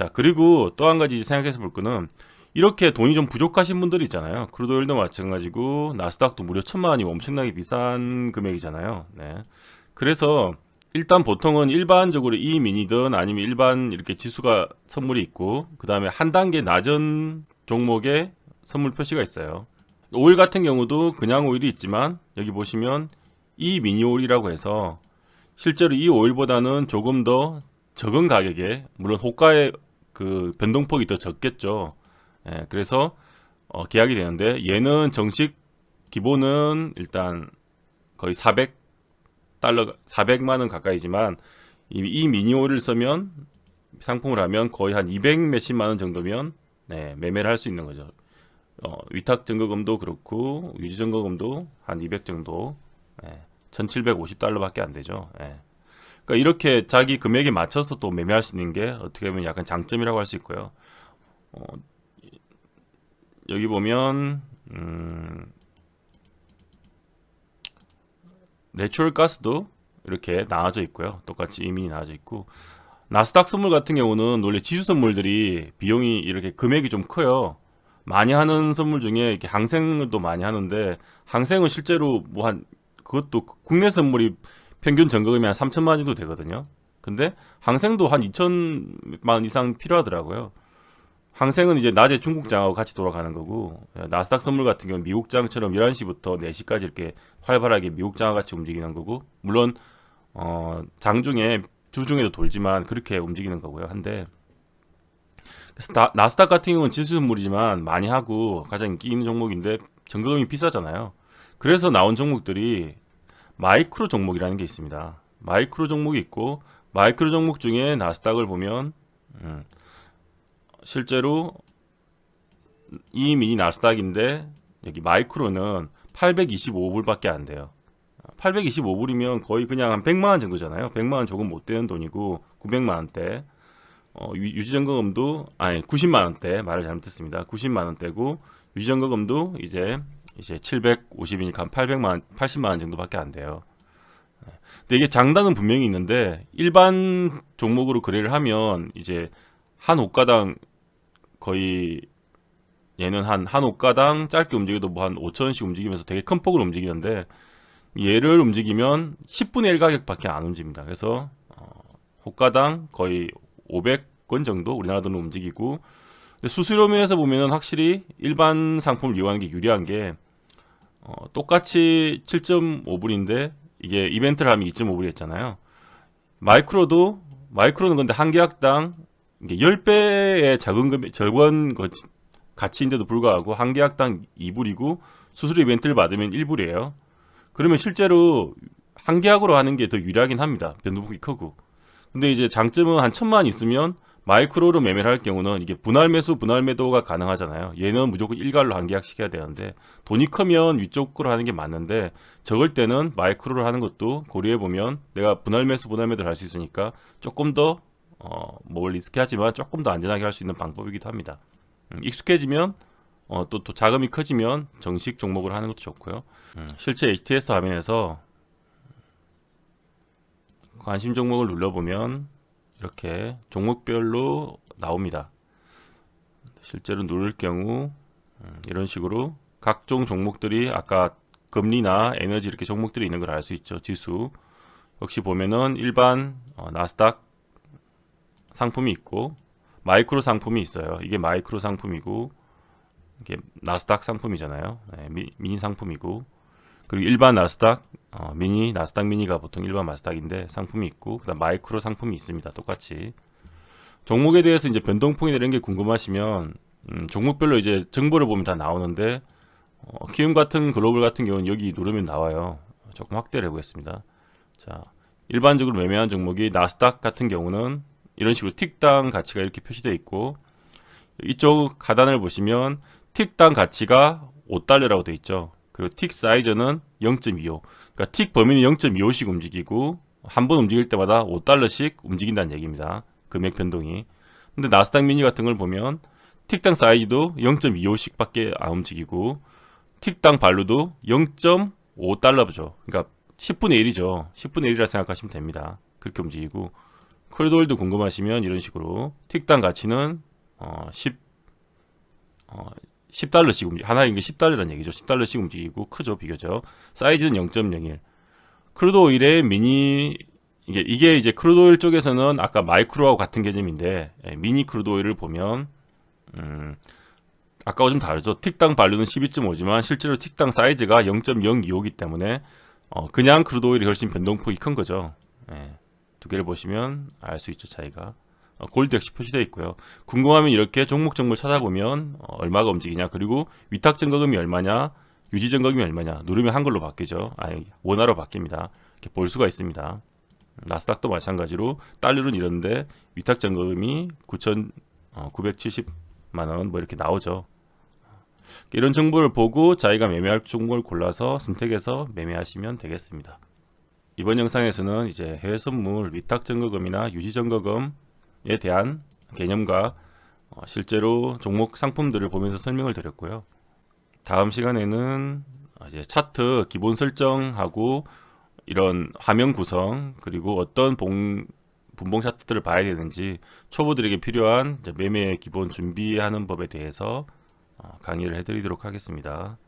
자, 그리고 또 한 가지 생각해서 볼 거는 이렇게 돈이 좀 부족하신 분들이 있잖아요. 크루도일도 마찬가지고 나스닥도 무려 천만 원이 엄청나게 비싼 금액이잖아요. 네. 그래서 일단 보통은 일반적으로 이 미니든 아니면 일반 이렇게 지수가 선물이 있고 그 다음에 한 단계 낮은 종목에 선물 표시가 있어요. 오일 같은 경우도 그냥 오일이 있지만 여기 보시면 이 미니 오일이라고 해서 실제로 이 오일보다는 조금 더 적은 가격에 물론 호가의 그 변동폭이 더 적겠죠. 예, 그래서 어, 계약이 되는데 얘는 정식 기본은 일단 거의 400 달러 400만 원 가까이지만 이, 이 미니 오일을 쓰면 상품을 하면 거의 한 200 몇십만 원 정도면 네, 매매를 할 수 있는 거죠. 어, 위탁 증거금도 그렇고 유지 증거금도 한 200 정도, 예, 1,750달러밖에 안 되죠. 예. 그러니까 이렇게 자기 금액에 맞춰서 또 매매할 수 있는 게 어떻게 보면 약간 장점이라고 할 수 있고요. 어, 여기 보면 음, 내추럴 가스도 이렇게 나와져 있고요. 똑같이 이민이 나와져 있고 나스닥 선물 같은 경우는 원래 지수 선물들이 비용이 이렇게 금액이 좀 커요. 많이 하는 선물 중에 이렇게 항생도 많이 하는데 항생은 실제로 뭐 한 그것도 국내 선물이 평균 점거금이 한 3천만 원 정도 되거든요. 근데 항생도 한 2천만 원 이상 필요하더라고요. 항생은 이제 낮에 중국장하고 같이 돌아가는 거고 나스닥 선물 같은 경우는 미국장처럼 11시부터 4시까지 이렇게 활발하게 미국장과 같이 움직이는 거고 물론 어, 장중에 주중에도 돌지만 그렇게 움직이는 거고요. 한데 나, 나스닥 같은 경우는 지수 선물이지만 많이 하고 가장 인기 있는 종목인데 점거금이 비싸잖아요. 그래서 나온 종목들이 마이크로 종목이라는 게 있습니다. 마이크로 종목이 있고 마이크로 종목 중에 나스닥을 보면 음, 실제로 이 미니 나스닥인데 여기 마이크로는 825불밖에 안 돼요. 825불이면 거의 그냥 한 100만 원 정도잖아요. 100만 원 조금 못 되는 돈이고 900만 원대. 어, 유- 유지점거금도 아니 90만 원대 말을 잘못했습니다. 90만 원대고 유지점거금도 이제 이제 750이니까 한 800만 원, 80만 원 정도밖에 안 돼요. 네. 근데 이게 장단은 분명히 있는데 일반 종목으로 거래를 하면 이제 한 옷가당 거의 얘는 한 한 옷가당 짧게 움직여도 뭐 한 5천 원씩 움직이면서 되게 큰 폭으로 움직이는데 얘를 움직이면 10분의 1 가격밖에 안 움직입니다. 그래서 어, 호가당 거의 500건 정도 우리나라 돈으로 움직이고 수수료 면에서 보면은 확실히 일반 상품을 이용하는 게 유리한 게 어, 똑같이 7.5불인데 이게 이벤트를 하면 2.5불이 했잖아요. 마이크로도 마이크로는 근데 한 계약당 이게 10배의 작은 금액 적은 거- 가치인데도 불구하고 한 계약당 2불이고 수수료 이벤트를 받으면 1불이에요. 그러면 실제로 한 계약으로 하는 게 더 유리하긴 합니다. 변동폭이 크고. 근데 이제 장점은 한 천만 있으면 마이크로로 매매를 할 경우는 이게 분할 매수, 분할 매도가 가능하잖아요. 얘는 무조건 일괄로 한 계약 시켜야 되는데 돈이 크면 위쪽으로 하는 게 맞는데 적을 때는 마이크로로 하는 것도 고려해 보면 내가 분할 매수, 분할 매도를 할 수 있으니까 조금 더 어, 뭘 리스키하지만 조금 더 안전하게 할 수 있는 방법이기도 합니다. 음, 익숙해지면 어, 또, 또 자금이 커지면 정식 종목을 하는 것도 좋고요. 음, 실제 HTS 화면에서 관심 종목을 눌러보면 이렇게 종목별로 나옵니다. 실제로 누를 경우 음, 이런 식으로 각종 종목들이 아까 금리나 에너지 이렇게 종목들이 있는 걸 알 수 있죠. 지수 역시 보면은 일반 어, 나스닥 상품이 있고 마이크로 상품이 있어요. 이게 마이크로 상품이고 이게 나스닥 상품이잖아요. 네, 미, 미니 상품이고 그리고 일반 나스닥 어, 미니 나스닥 미니가 보통 일반 나스닥인데 상품이 있고 그다음 마이크로 상품이 있습니다. 똑같이 종목에 대해서 이제 변동폭이나 이런 게 궁금하시면 음, 종목별로 이제 정보를 보면 다 나오는데 어, 키움 같은 글로벌 같은 경우는 여기 누르면 나와요. 조금 확대를 해보겠습니다. 자, 일반적으로 매매한 종목이 나스닥 같은 경우는 이런 식으로 틱당 가치가 이렇게 표시되어 있고 이쪽 하단을 보시면 틱당 가치가 5달러라고 되어 있죠. 그리고 틱 사이즈는 0.25. 그러니까 틱 범위는 0.25씩 움직이고 한 번 움직일 때마다 5달러씩 움직인다는 얘기입니다. 금액 변동이. 근데 나스닥 미니 같은 걸 보면 틱당 사이즈도 0.25씩 밖에 안 움직이고 틱당 발루도 0.5달러죠. 그러니까 10분의 1이죠. 10분의 1이라 생각하시면 됩니다. 그렇게 움직이고 크루드오일도 궁금하시면 이런 식으로 틱당 가치는 어, 10 어, 10달러씩 움직 하나인 게 10달러라는 얘기죠. 10달러씩 움직이고 크죠 비교적 사이즈는 0.01. 크루드 오일의 미니 이게 이게 이제 크루드 오일 쪽에서는 아까 마이크로하고 같은 개념인데 예, 미니 크루드 오일을 보면 음, 아까와 좀 다르죠. 틱당 발류는 12.5지만 실제로 틱당 사이즈가 0.025이기 때문에 어, 그냥 크루드 오일이 훨씬 변동폭이 큰 거죠. 예, 두 개를 보시면 알 수 있죠 차이가. 어, 골드 역시 표시되어 있고요. 궁금하면 이렇게 종목 정보를 찾아보면 어, 얼마가 움직이냐 그리고 위탁 증거금이 얼마냐 유지 증거금이 얼마냐 누르면 한글로 바뀌죠. 아니 원화로 바뀝니다. 이렇게 볼 수가 있습니다. 나스닥도 마찬가지로 달러는 이런데 위탁 증거금이 9,970만 원 뭐 이렇게 나오죠. 이런 정보를 보고 자기가 매매할 종목을 골라서 선택해서 매매하시면 되겠습니다. 이번 영상에서는 이제 해외 선물 위탁 증거금이나 유지 증거금 에 대한 개념과 어, 실제로 종목 상품들을 보면서 설명을 드렸고요. 다음 시간에는 이제 차트 기본 설정하고 이런 화면 구성 그리고 어떤 봉, 분봉 차트들을 봐야 되는지 초보들에게 필요한 매매 기본 준비하는 법에 대해서 어, 강의를 해드리도록 하겠습니다.